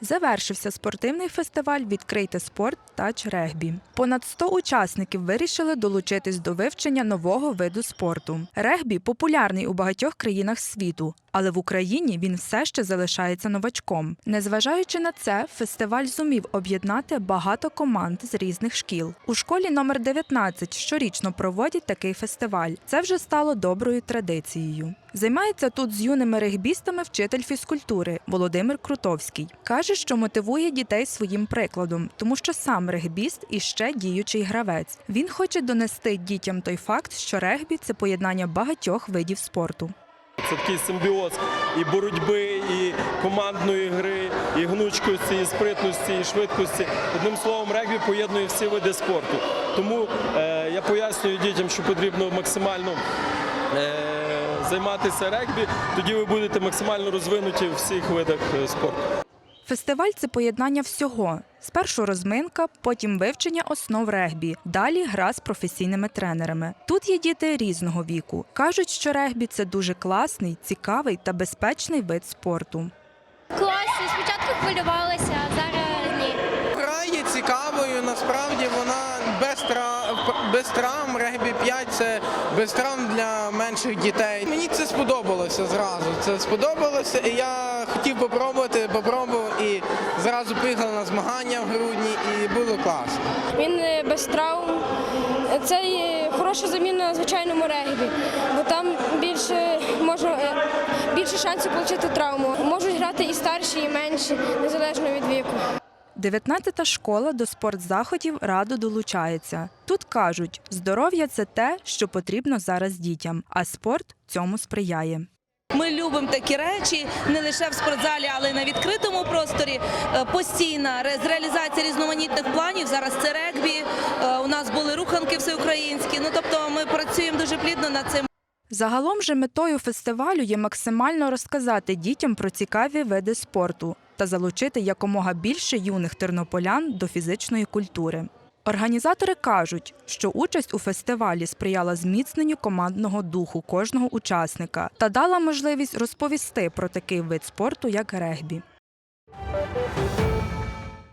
Завершився спортивний фестиваль Відкрийте спорт тач регбі. Понад 100 учасників вирішили долучитись до вивчення нового виду спорту. Регбі популярний у багатьох країнах світу, але в Україні він все ще залишається новачком. Незважаючи на це, фестиваль зумів об'єднати багато команд з різних шкіл. У школі номер 19 щорічно проводять такий фестиваль. Це вже стало доброю традицією. Займається тут з юними регбістами вчитель фізкультури Володимир Крутовський. Каже, що мотивує дітей своїм прикладом, тому що сам регбіст і ще діючий гравець. Він хоче донести дітям той факт, що регбі це поєднання багатьох видів спорту. Це такий симбіоз і боротьби, і командної гри, і гнучкості, і спритності, і швидкості. Одним словом, регбі поєднує всі види спорту. Тому е, я пояснюю дітям, що потрібно максимально е, займатися регбі, тоді ви будете максимально розвинуті у всіх видах е, спорту. Фестиваль це поєднання всього. Спершу розминка, потім вивчення основ регбі, далі гра з професійними тренерами. Тут є діти різного віку. Кажуть, що регбі це дуже класний, цікавий та безпечний вид спорту. Класно, спочатку хвилювалася, а зараз ні. Гра є цікавою, насправді без травм, регбі 5 це без травм для менших дітей. Мені це сподобалося зразу. Це сподобалося, і я хотів попробувати, попробував і зразу поїхав на змагання в грудні, і було класно. Він е, без травм. Це хороша заміна звичайному регбі, бо там більше можна е, більше шансів отримати травму. Можуть грати і старші, і менші, незалежно від віку. 19-та школа до спортзаходів радо долучається. Тут кажуть, здоров'я це те, що потрібно зараз дітям, а спорт цьому сприяє. Ми любимо такі речі не лише в спортзалі, але й на відкритому просторі. Е, Постійна ре- реалізація різноманітних планів. Зараз це регбі. е, У нас були руханки всеукраїнські. Ну тобто, ми працюємо дуже плідно над цим. Загалом же метою фестивалю є максимально розказати дітям про цікаві види спорту та залучити якомога більше юних тернополян до фізичної культури. Організатори кажуть, що участь у фестивалі сприяла зміцненню командного духу кожного учасника та дала можливість розповісти про такий вид спорту, як регбі.